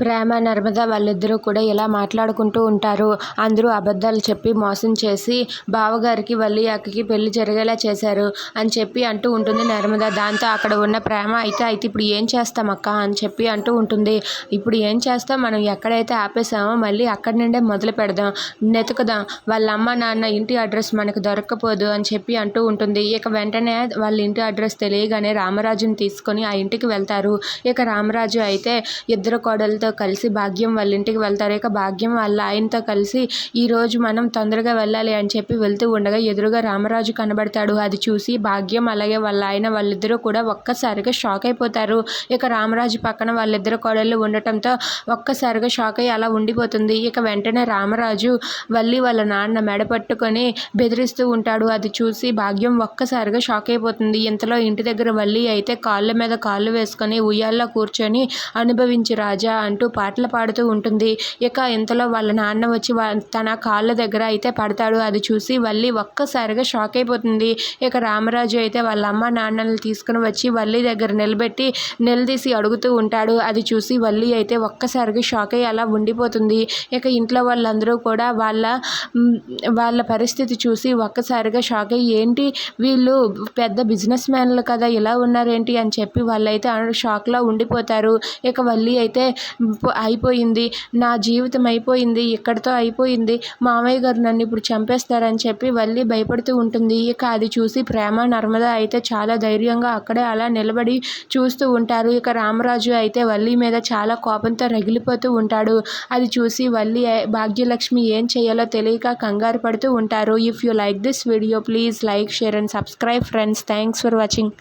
ప్రేమ నర్మద వాళ్ళిద్దరూ కూడా ఇలా మాట్లాడుకుంటూ ఉంటారు. అందరూ అబద్ధాలు చెప్పి మోసం చేసి బావగారికి వల్లి అక్కకి పెళ్ళి జరిగేలా చేశారు అని చెప్పి అంటూ ఉంటుంది నర్మద. దాంతో అక్కడ ఉన్న ప్రేమ అయితే అయితే ఇప్పుడు ఏం చేస్తాం అక్క? అని చెప్పి అంటూ ఉంటుంది. ఇప్పుడు ఏం చేస్తాం? మనం ఎక్కడైతే ఆపేసామో మళ్ళీ అక్కడి నుండే మొదలు పెడదాం. నెతుకుదాం వాళ్ళ అమ్మ నాన్న ఇంటి అడ్రస్ మనకు దొరక్కపోదు అని చెప్పి అంటూ ఉంటుంది. ఇక వెంటనే వాళ్ళ ఇంటి అడ్రస్ తెలియగానే రామరాజుని తీసుకొని ఆ ఇంటికి వెళ్తారు. ఇక రామరాజు అయితే ఇద్దరు కోడలతో కలిసి భాగ్యం వాళ్ళ ఇంటికి వెళ్తారు. ఇక భాగ్యం వాళ్ళ ఆయనతో కలిసి ఈరోజు మనం తొందరగా వెళ్ళాలి అని చెప్పి వెళ్తూ ఉండగా ఎదురుగా రామరాజు కనబడతాడు. అది చూసి భాగ్యం అలాగే వాళ్ళ ఆయన వాళ్ళిద్దరూ కూడా ఒక్కసారిగా షాక్ అయిపోతారు. ఇక రామరాజు పక్కన వాళ్ళిద్దరు కోడళ్ళు ఉండటంతో ఒక్కసారిగా షాక్ అయ్యి అలా ఉండిపోతుంది. ఇక వెంటనే రామరాజు వల్లి వాళ్ళ నాన్న మెడ పట్టుకొని బెదిరిస్తూ ఉంటాడు. అది చూసి భాగ్యం ఒక్కసారిగా షాక్ అయిపోతుంది. ఇంతలో ఇంటి దగ్గర వల్లి అయితే కాళ్ళ మీద కాళ్ళు వేసుకొని ఉయ్యాల్లో కూర్చొని అనుభవించి రాజా అని అంటూ పాటలు పాడుతూ ఉంటుంది. ఇక ఇంతలో వాళ్ళ నాన్న వచ్చి తన కాళ్ళ దగ్గర అయితే పడతాడు. అది చూసి వల్లి ఒక్కసారిగా షాక్ అయిపోతుంది. ఇక రామరాజు అయితే వాళ్ళ అమ్మ నాన్నల్ని తీసుకుని వచ్చి వల్లి దగ్గర నిలబెట్టి నిలదీసి అడుగుతూ ఉంటాడు. అది చూసి వల్లి అయితే ఒక్కసారిగా షాక్ అయ్యి అలా ఉండిపోతుంది. ఇక ఇంట్లో వాళ్ళందరూ కూడా వాళ్ళ వాళ్ళ పరిస్థితి చూసి ఒక్కసారిగా షాక్ అయ్యి ఏంటి వీళ్ళు పెద్ద బిజినెస్ మ్యాన్లు కదా ఇలా ఉన్నారేంటి? అని చెప్పి వాళ్ళైతే షాక్లో ఉండిపోతారు. ఇక వల్లి అయితే అయిపోయింది. నా జీవితం అయిపోయింది. ఇక్కడితో అయిపోయింది. మామయ్య గారు నన్ను ఇప్పుడు చంపేస్తారని చెప్పి వల్లి భయపడుతూ ఉంటుంది. ఇక అది చూసి ప్రేమ నర్మద అయితే చాలా ధైర్యంగా అక్కడే అలా నిలబడి చూస్తూ ఉంటారు. ఇక రామరాజు అయితే వల్లి మీద చాలా కోపంతో రగిలిపోతూ ఉంటాడు. అది చూసి వల్లి భాగ్యలక్ష్మి ఏం చేయాలో తెలియక కంగారు పడుతూ ఉంటారు. If you like this video please like share and subscribe friends thanks for watching